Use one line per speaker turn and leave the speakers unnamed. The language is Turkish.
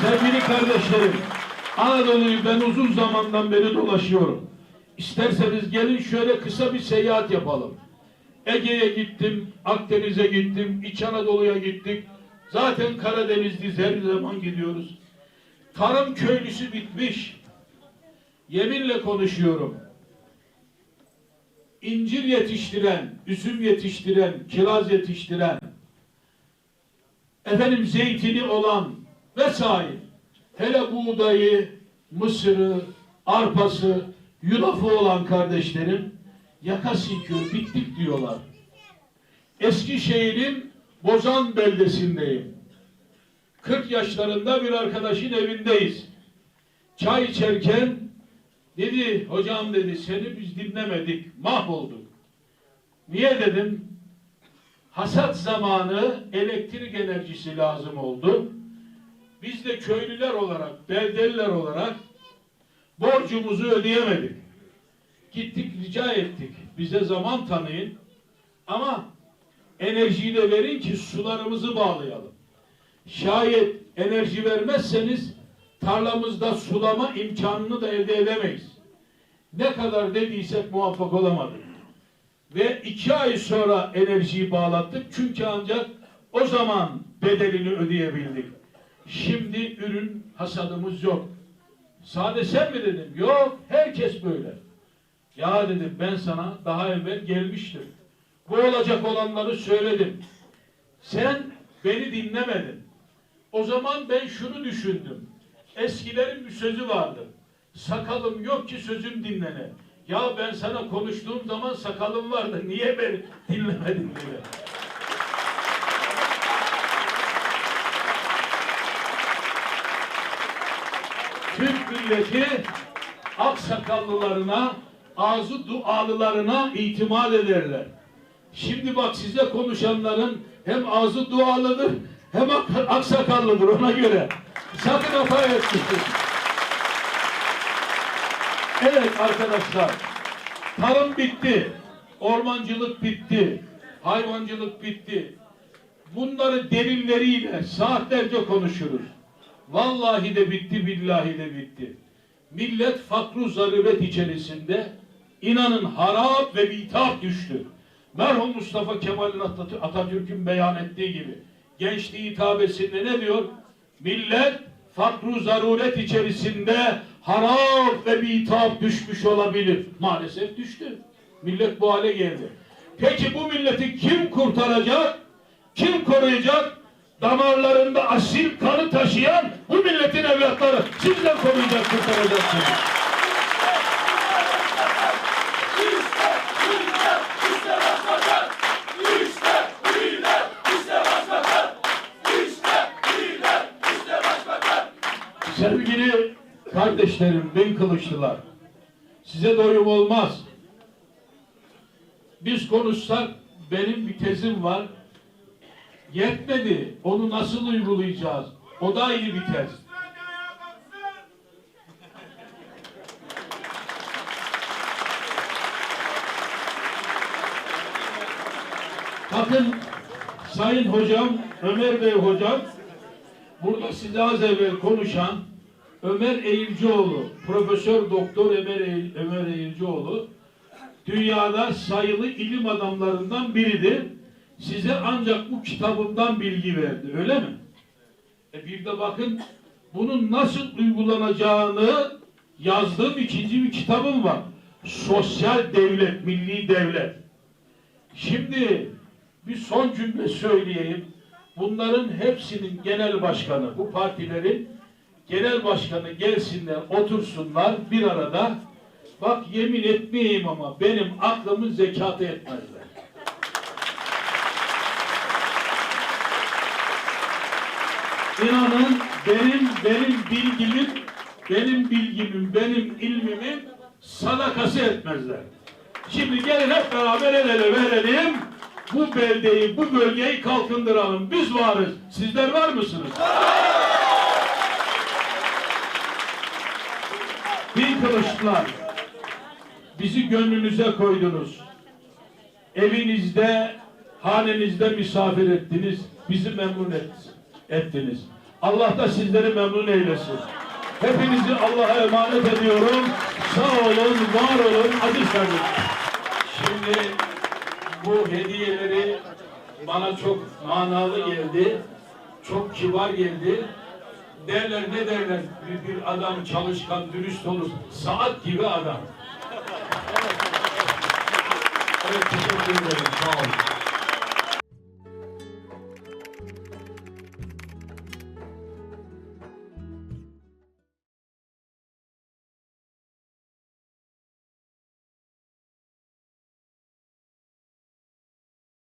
Sevgili kardeşlerim, Anadolu'yu ben uzun zamandan beri dolaşıyorum. İsterseniz gelin şöyle kısa bir seyahat yapalım. Ege'ye gittim, Akdeniz'e gittim, İç Anadolu'ya gittik. Zaten Karadeniz'deyiz, her zaman gidiyoruz. Tarım köylüsü bitmiş. Yeminle konuşuyorum. İncir yetiştiren, üzüm yetiştiren, kiraz yetiştiren, efendim zeytini olan vesaire. Hele buğdayı, mısırı, arpası, yulafı olan kardeşlerim yaka silkıyor, bittik diyorlar. Eskişehir'in Bozan beldesindeyim. 40 yaşlarında bir arkadaşın evindeyiz. Çay içerken dedi, hocam dedi seni biz dinlemedik, mahvolduk. Niye dedim? Hasat zamanı elektrik enerjisi lazım oldu. Biz de köylüler olarak, beldeliler olarak borcumuzu ödeyemedik. Gittik rica ettik. Bize zaman tanıyın. Ama enerjiyi de verin ki sularımızı bağlayalım. Şayet enerji vermezseniz tarlamızda sulama imkanını da elde edemeyiz. Ne kadar dediysek muvaffak olamadık. Ve iki ay sonra enerjiyi bağlattık. Çünkü ancak o zaman bedelini ödeyebildik. Şimdi ürün hasadımız yok. Sade sen mi dedim? Yok, herkes böyle. Ya dedim ben sana daha evvel gelmiştim. Bu olacak olanları söyledim. Sen beni dinlemedin. O zaman ben şunu düşündüm. Eskilerin bir sözü vardı. Sakalım yok ki sözüm dinlene. Ya ben sana konuştuğum zaman sakalım vardı. Niye beni dinlemedin diye. Türk milleti aksakallılarına, ağzı dualılarına itimat ederler. Şimdi bak size konuşanların hem ağzı dualıdır hem ak- aksakallıdır ona göre. Sakın hata etmeyin. Evet arkadaşlar, tarım bitti, ormancılık bitti, hayvancılık bitti. Bunları delilleriyle saatlerce konuşuruz. Vallahi de bitti, billahi de bitti. Millet fakru zaruret içerisinde inanın harap ve bitap düştü. Merhum Mustafa Kemal Atatürk- Atatürk'ün beyan ettiği gibi gençliği hitabesinde ne diyor? Millet fakru zaruret içerisinde harap ve bitap düşmüş olabilir. Maalesef düştü. Millet bu hale geldi. Peki bu milleti kim kurtaracak? Kim koruyacak? Damarlarında asil kanı taşıyan bu milletin evlatları sizden koruyacak, kurtaracaksınız. Sevgili kardeşlerim, ben kılıçlılar. Size doyum olmaz. Biz konuşsak benim bir tezim var. Yetmedi. Onu nasıl uygulayacağız? O da ayrı bir tez. Bakın Sayın Hocam, Ömer Bey Hocam, burada size az evvel konuşan Ömer Eğilcioğlu, Profesör Doktor Ömer, Eğil, Ömer Eğilcioğlu, dünyada sayılı ilim adamlarından biridir. Size ancak bu kitabından bilgi verdi, öyle mi? E bir de bakın bunun nasıl uygulanacağını yazdığım ikinci bir kitabım var. Sosyal devlet, milli devlet. Şimdi bir son cümle söyleyeyim. Bunların hepsinin genel başkanı, bu partilerin genel başkanı gelsinler, otursunlar bir arada. Bak yemin etmeyeyim ama benim aklımın zekatı etmezler. İnanın benim benim bilgimin, benim bilgimin, benim ilmimin sadakası etmezler. Şimdi gelin hep beraber el ele verelim. Bu beldeyi, bu bölgeyi kalkındıralım. Biz varız. Sizler var mısınız? Bin kılıçlar. Bizi gönlünüze koydunuz. Evinizde, hanenizde misafir ettiniz. Bizi memnun et- ettiniz. Allah da sizleri memnun eylesin. Hepinizi Allah'a emanet ediyorum. Sağ olun, var olun, aziz kardeşim. Şimdi bu hediyeleri bana çok manalı geldi. Çok kibar geldi. Derler ne derler? Bir, bir adam çalışkan, dürüst olur. Saat gibi adam. Evet teşekkür ederim. Sağ olun.